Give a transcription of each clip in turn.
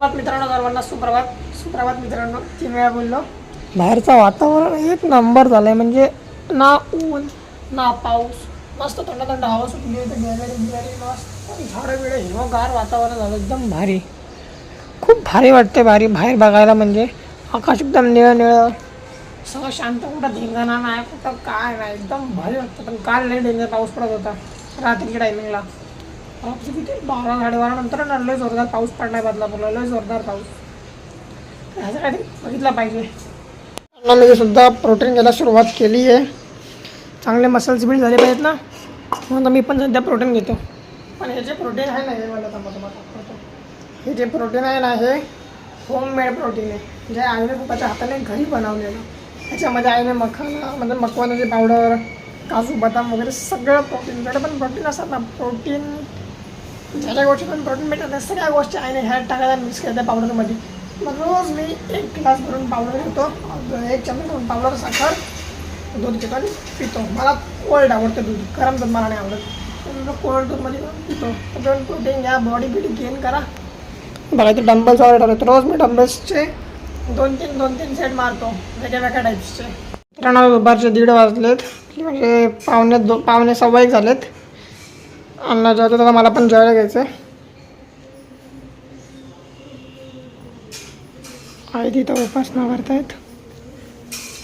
मित्रांनो सर्वांना सुप्रभात. सुप्रभात मित्रांनो तीन वेळा बोललो? बाहेरचं वातावरण एक नंबर झालंय म्हणजे ना ऊन ना पाऊस. मस्त थंड थंड हवा सुटली तर गॅलरी बिलरी मस्त. झाडं बिडं हिरवगार वातावरण झालं एकदम भारी. खूप भारी वाटते भारी. बाहेर बघायला म्हणजे आकाश एकदम निळं निळं. सगळं शांत कुठं? धिंगाणा नाही कुठं? काय नाही एकदम भारी वाटतं. पण काल नाही डेंजर पाऊस पडत होता रात्रीच्या टायमिंगला किती बारा साडेबारा नंतर ना लय जोरदार पाऊस पडलाय बदलापूरला. लय जोरदार पाऊस. ह्याच्यासाठी बघितलं पाहिजे. अन्नामध्ये सुद्धा प्रोटीन घ्यायला सुरुवात केली आहे. चांगले मसल्स बिल्ड झाले पाहिजेत ना. म्हणून मी पण सध्या प्रोटीन घेतो. पण हे जे प्रोटीन आहे ना हे मला थांबा हे जे प्रोटीन आहे ना हे होममेड प्रोटीन आहे. जे आईने स्वतःच्या हाताने घरी बनवलेलं. त्याच्यामध्ये आईने मखाना म्हणजे मकवानाची पावडर काजू बदाम वगैरे सगळं प्रोटीन पण प्रोटीन असतात ना. प्रोटीन ज्या गोष्टी पण प्रोटीन भेटतात. त्या सगळ्या गोष्टी आईने ह्यात टाकायला मिक्स करते पावडरमध्ये मग रोज मी एक ग्लास भरून पावडर घेतो. एक चमच भरून पावडर साखर दूध घेतो आणि पितो. मला कोल्ड आवडतं दूध. गरम दूध मला नाही आवडत. कोल्ड दूधमध्ये पितो. दोन प्रोटीन घ्या बॉडी बिडी गेन करा. बघा ते डंबल्स ऑर्डर ठरवतो रोज मी डंबल्सचे दोन तीन दोन तीन सेट मारतो. वेगळ्या वेगळ्या टाईप्सचे मित्रांनो दुपारचे दीड वाजलेत. म्हणजे पावणे दो पावणे सव्वा एक झालेत. अण्णा जेवतो तर मला पण जेवायला घ्यायचं आई तिथं उपासना करतायत.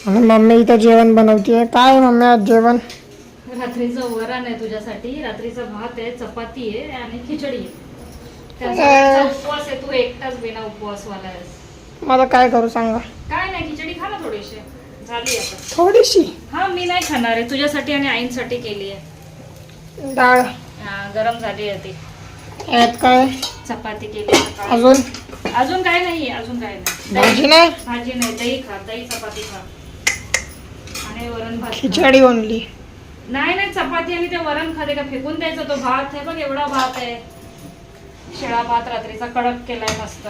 आणि मम्मी इथं जेवण बनवते काय मम्मी आज जेवण? रात्रीचं वरण आहे तुझ्यासाठी. रात्रीचा भात आहे चपाती आहे आणि खिचडी आहे. त्या सगळ्यांचा उपवास आहे. तू एकटाच बिना उपवासवाला आहेस. मला काय करू सांगा? काय नाही खिचडी खा ना थोडीशी. झाली आता. थोडीशी? हा मी नाही खाणार आहे. तुझ्यासाठी आणि आईंसाठी केली आहे. डाळ. हा, गरम झाली आहे ती. यात काय? चपाती केली सकाळी. अजून? अजून काय नाही अजून काय नाही. भाजी नाही? भाजी नाही दही खा दही चपाती खा. आणि वरण भात खा. खिचडी ओनली. नाही नाही चपाती आणि ते वरण खाते का? फेकून द्यायचा तो भात. आहे बघ एवढा भात आहे. शिळा भात रात्रीचा कडक केलाय मस्त.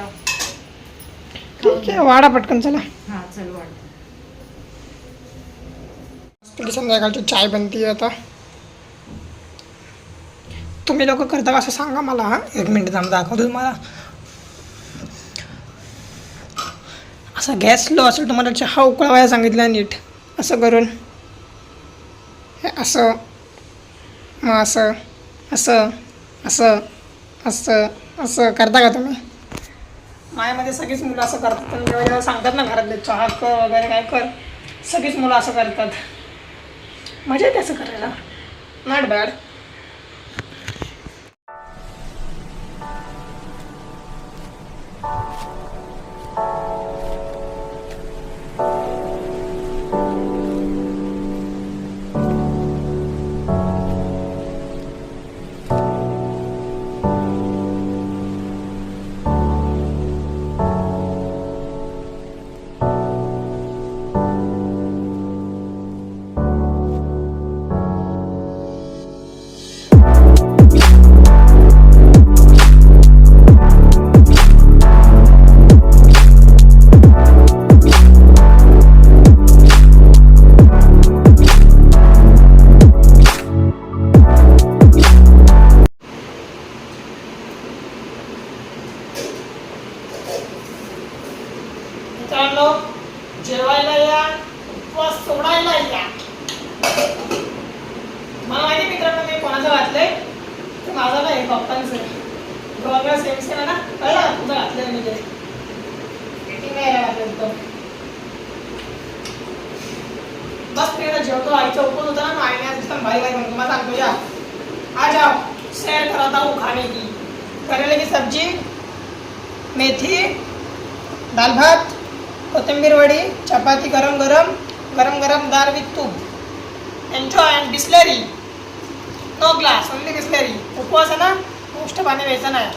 ठीक आहे वाडा पटकन चला. हा चल वाढ. संध्याकाळची चाय बनती आता. तुम्ही लोक करता का असं सांगा मला हां? एक मिनिट थांब दाखवतो तुम्हाला. असा गॅस स्लो असेल तुम्हाला चहा उकळवायला सांगितलं नीट. असं करून. हे असं. मग असं. असं. असं. असं. असं करता का तुम्ही? मायामध्ये सगळीच मुलं असं करतात. पण जेव्हा जेव्हा सांगतात ना घरातले चहा कर वगैरे काय कर सगळीच मुलं असं करतात. मजा येते असं करायला. नॉट बॅड मित्रांनो जेवायला या उपवास सोडायला या. मला माहिती मित्रांनो मी कोणाचं घातलंय? ते माझं नाही पप्पांचं. दोन सेम सेम ना? कळलं? तुझं घातलंय म्हणजे Fitting नाही घातलं एकदम बस तिकडे जेवतो. आईचा उपवास होता ना आईने आज एकदम भाई भारी बनवतो मला सांगतो या. आ जाओ शेयर कराता हूँ खाने की करेले की सब्जी? मेथी? दाल भात कोथिंबीर वडी चपाती गरम गरम गरम गरम दाल विथ तूप enjoy and Bisleri. No glass only Bisleri. उपवास आहे ना गोष्ट पाणी व्हायचं नाही.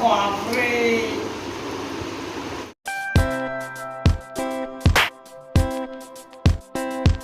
बापरे.